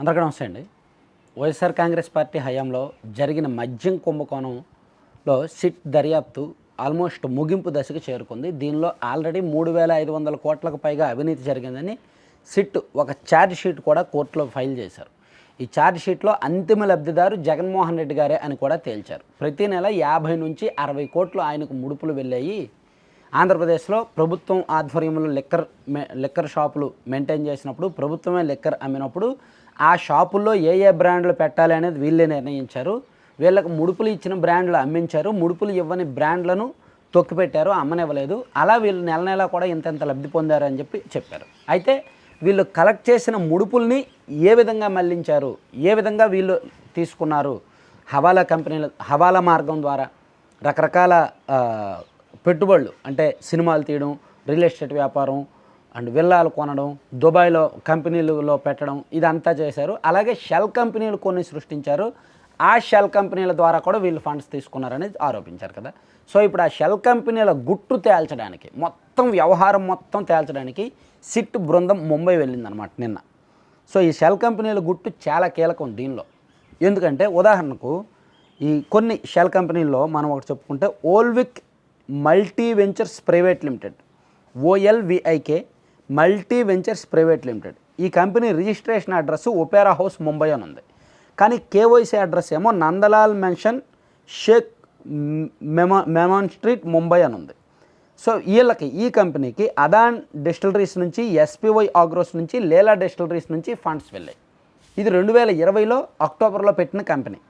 అందరికీ నమస్తే అండి. వైఎస్ఆర్ కాంగ్రెస్ పార్టీ హయాంలో జరిగిన మద్యం కుంభకోణంలో సిట్ దర్యాప్తు ఆల్మోస్ట్ ముగింపు దశకు చేరుకుంది. దీనిలో ఆల్రెడీ మూడు వేల ఐదు వందల కోట్లకు పైగా అవినీతి జరిగిందని సిట్ ఒక ఛార్జ్ షీట్ కూడా కోర్టులో ఫైల్ చేశారు. ఈ ఛార్జ్ షీట్లో అంతిమ లబ్ధిదారు జగన్మోహన్ రెడ్డి గారే అని కూడా తేల్చారు. ప్రతి నెల యాభై నుంచి అరవై కోట్లు ఆయనకు ముడుపులు వెళ్ళాయి. ఆంధ్రప్రదేశ్లో ప్రభుత్వం ఆధ్వర్యంలో లిక్కర్ మె లిక్కర్ షాపులు మెయింటైన్ చేసినప్పుడు ప్రభుత్వమే లిక్కర్ అమ్మినప్పుడు ఆ షాపుల్లో ఏ ఏ బ్రాండ్లు పెట్టాలి అనేది వీళ్ళే నిర్ణయించారు. వీళ్ళకు ముడుపులు ఇచ్చిన బ్రాండ్లు అమ్మించారు. ముడుపులు ఇవ్వని బ్రాండ్లను తొక్కిపెట్టారు అమ్మనివ్వలేదు. అలా వీళ్ళు నెల నెలా కూడా ఇంత ఇంత లబ్ధి పొందారు అని చెప్పి చెప్పారు. అయితే వీళ్ళు కలెక్ట్ చేసిన ముడుపుల్ని ఏ విధంగా మళ్ళించారు? ఏ విధంగా వీళ్ళు తీసుకున్నారు? హవాలా కంపెనీల హవాలా మార్గం ద్వారా రకరకాల పెట్టుబడులు అంటే సినిమాలు తీయడం రియల్ ఎస్టేట్ వ్యాపారం అండ్ విల్లాలు కొనడం దుబాయ్లో కంపెనీలలో పెట్టడం ఇదంతా చేశారు. అలాగే షెల్ కంపెనీలు కొన్ని సృష్టించారు. ఆ షెల్ కంపెనీల ద్వారా కూడా వీళ్ళు ఫండ్స్ తీసుకున్నారని ఆరోపించారు కదా. సో ఇప్పుడు ఆ షెల్ కంపెనీల గుట్టు తేల్చడానికి మొత్తం వ్యవహారం మొత్తం తేల్చడానికి సిట్ బృందం ముంబై వెళ్ళిందనమాట నిన్న. సో ఈ షెల్ కంపెనీల గుట్టు చాలా కీలకం దీనిలో. ఎందుకంటే ఉదాహరణకు ఈ కొన్ని షెల్ కంపెనీల్లో మనం ఒకటి చెప్పుకుంటే Olvik multi ventures private limited OLVIK multi ventures private limited. ఈ company registration address opera house Mumbai అని ఉంది. కానీ కేవైసీ అడ్రస్ ఏమో నందలాల్ మెన్షన్ షేక్ మెమా మెమాన్ స్ట్రీట్ ముంబై అని ఉంది. సో వీళ్ళకి ఈ కంపెనీకి అదాన్ డిస్టిలరీస్ నుంచి ఎస్పీవై ఆగ్రోస్ నుంచి లేలా డిస్టిలరీస్ నుంచి ఫండ్స్ వెళ్ళాయి. ఇది రెండు వేల ఇరవైలో అక్టోబర్లో పెట్టిన కంపెనీ.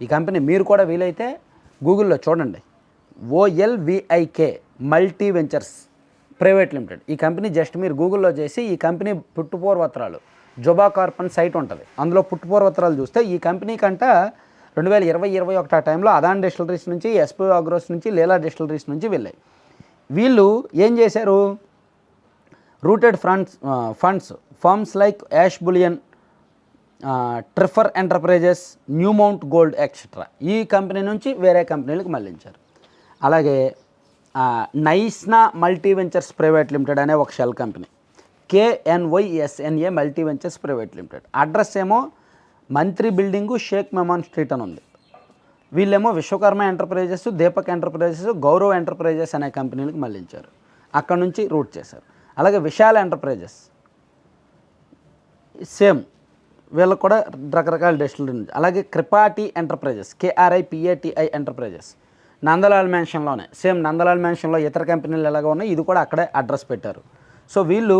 ఈ కంపెనీ మీరు కూడా వీలైతే గూగుల్లో చూడండి. O L V I K multi ventures private limited. ఈ కంపెనీ జస్ట్ మీరు గూగుల్లో చేసి ఈ కంపెనీ పుట్టుపోర్వత్రాలు జొబా కార్పన్ సైట్ ఉంటుంది. అందులో పుట్టుపోర్వత్రాలు చూస్తే ఈ కంపెనీ కంట రెండు వేల ఇరవై ఇరవై ఒకటి ఆ టైంలో అదాన్ డిస్టిలరీస్ నుంచి ఎస్పీ అగ్రోస్ నుంచి లీలా డిస్టిలరీస్ నుంచి వెళ్ళాయి. వీళ్ళు ఏం చేశారు? Routed funds funds firms like Ash bullion ట్రిఫర్ enterprises new mount gold etcetera ఈ కంపెనీ నుంచి వేరే కంపెనీలకు మళ్ళించారు అలాగే Knysna multi ventures private limited అనే ఒక shell company. K N Y S N A multi ventures private limited. Address ఏమో Mantri building Sheikh Memon street అని ఉంది. వీళ్ళేమో Vishwakarma enterprises Deepak enterprises Gaurav enterprises అనే కంపెనీలకు మళ్ళించారు అక్కడ నుంచి రూట్ చేశారు. అలాగే విశాల ఎంటర్ప్రైజెస్. సేమ్. వీళ్ళకి కూడా రకరకాల డెస్టులు అలాగే Kripati enterprises K R I P A T I enterprises. Nandlal మ్యాన్షన్లోనే same Nandlal మ్యాన్షన్లో ఇతర కంపెనీలు ఎలాగ ఉన్నాయి ఇది కూడా అక్కడే అడ్రస్ పెట్టారు. సో వీళ్ళు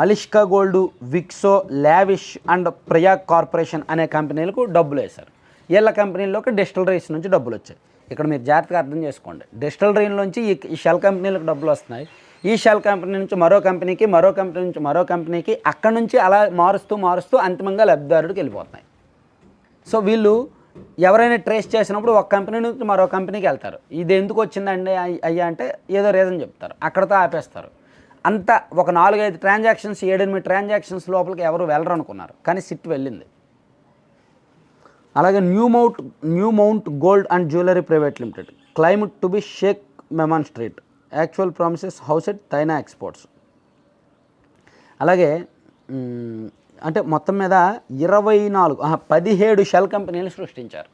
Malishka gold Vixo lavish and Prayag corporation అనే కంపెనీలకు డబ్బులు వేశారు. వీళ్ళ కంపెనీల్లోకి డిస్టలరీస్ నుంచి డబ్బులు వచ్చాయి. ఇక్కడ మీరు జాగ్రత్తగా అర్థం చేసుకోండి. డిస్టలరీ నుంచి ఈ ఈ షెల్ కంపెనీలకు డబ్బులు వస్తున్నాయి. ఈ షెల్ కంపెనీ నుంచి మరో కంపెనీకి మరో కంపెనీ నుంచి మరో కంపెనీకి అక్కడ నుంచి అలా మారుస్తూ మారుస్తూ అంతిమంగా లబ్ధిదారుడికి వెళ్ళిపోతున్నాయి. సో వీళ్ళు ఎవరైనా ట్రేస్ చేసినప్పుడు ఒక కంపెనీ నుంచి మరో కంపెనీకి వెళ్తారు. ఇది ఎందుకు వచ్చిందండి అయ్యా అంటే ఏదో రీజన్ చెప్తారు. అక్కడతో ఆపేస్తారు. అంత ఒక నాలుగైదు ట్రాన్సాక్షన్స్ ఏడెనిమిది ట్రాన్సాక్షన్స్ లోపలికి ఎవరు వెళ్ళరు అనుకున్నారు కానీ సిట్ వెళ్ళింది. అలాగే new mount new mount gold and jewellery private limited claim to be Sheikh Memon street actual premises house at తైనా exports అలాగే అంటే మొత్తం మీద ఇరవై నాలుగు పదిహేడు షెల్ కంపెనీలు సృష్టించారు.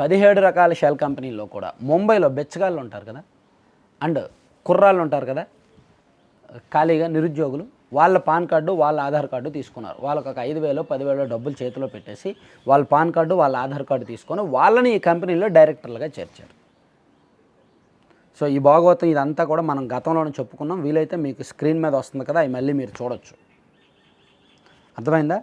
పదిహేడు రకాల షెల్ కంపెనీల్లో కూడా. ముంబైలో బెచ్చగాళ్ళు ఉంటారు కదా. అండ్ కుర్రాళ్ళు ఉంటారు కదా. ఖాళీగా నిరుద్యోగులు. వాళ్ళ పాన్ కార్డు వాళ్ళ ఆధార్ కార్డు తీసుకున్నారు. వాళ్ళకి ఒక ఐదు వేలు పదివేలు డబ్బులు చేతిలో పెట్టేసి వాళ్ళ పాన్ కార్డు వాళ్ళ ఆధార్ కార్డు తీసుకొని వాళ్ళని ఈ కంపెనీలో డైరెక్టర్లుగా చేర్చారు. సో ఈ భాగవతం ఇదంతా కూడా మనం గతంలోనే చెప్పుకున్నాం. వీలైతే మీకు స్క్రీన్ మీద వస్తుంది కదా. అవి మళ్ళీ మీరు చూడొచ్చు. అర్థమైందా?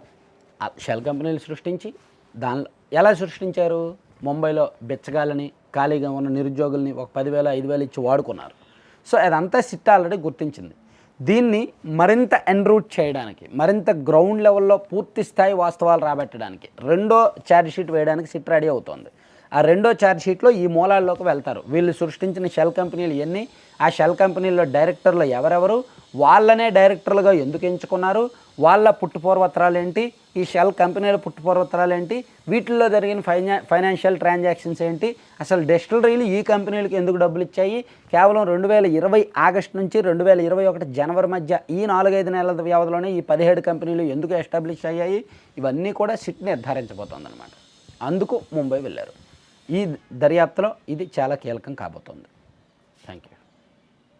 ఆ షెల్ కంపెనీలు సృష్టించి దానిలో ఎలా సృష్టించారు? ముంబైలో బెచ్చగాలని ఖాళీగా ఉన్న నిరుద్యోగుల్ని ఒక పదివేల ఐదు వేలు ఇచ్చి వాడుకున్నారు. సో అదంతా సిట్ ఆల్రెడీ గుర్తించింది. దీన్ని మరింత ఎన్రూట్ చేయడానికి మరింత గ్రౌండ్ లెవెల్లో పూర్తి స్థాయి వాస్తవాలు రాబెట్టడానికి రెండో ఛార్జ్ షీట్ వేయడానికి సిట్ రెడీ అవుతోంది. ఆ రెండో ఛార్జ్ షీట్లో ఈ మూలాల్లోకి వెళ్తారు. వీళ్ళు సృష్టించిన షెల్ కంపెనీలు ఎన్ని? ఆ షెల్ కంపెనీల్లో డైరెక్టర్లు ఎవరెవరు? వాళ్ళనే డైరెక్టర్లుగా ఎందుకు ఎంచుకున్నారు? వాళ్ళ పుట్టుపూర్వత్రాలు ఏంటి? ఈ షెల్ కంపెనీల పుట్టుపూర్వత్రాలు ఏంటి? వీటిల్లో జరిగిన ఫైనా ఫైనాన్షియల్ ట్రాన్సాక్షన్స్ ఏంటి? అసలు డెస్టిలరీలు ఈ కంపెనీలకు ఎందుకు డబ్బులు ఇచ్చాయి? కేవలం రెండు వేల ఇరవై ఆగస్టు నుంచి రెండు వేల ఇరవై ఒకటి జనవరి మధ్య ఈ నాలుగైదు నెలల వ్యవధిలోనే ఈ పదిహేడు కంపెనీలు ఎందుకు ఎస్టాబ్లిష్ అయ్యాయి? ఇవన్నీ కూడా సిట్ నిర్ధారించబోతోందన్నమాట. అందుకు ముంబై వెళ్ళారు. ఈ దర్యాప్తులో ఇది చాలా కీలకం కాబోతోంది. Thank you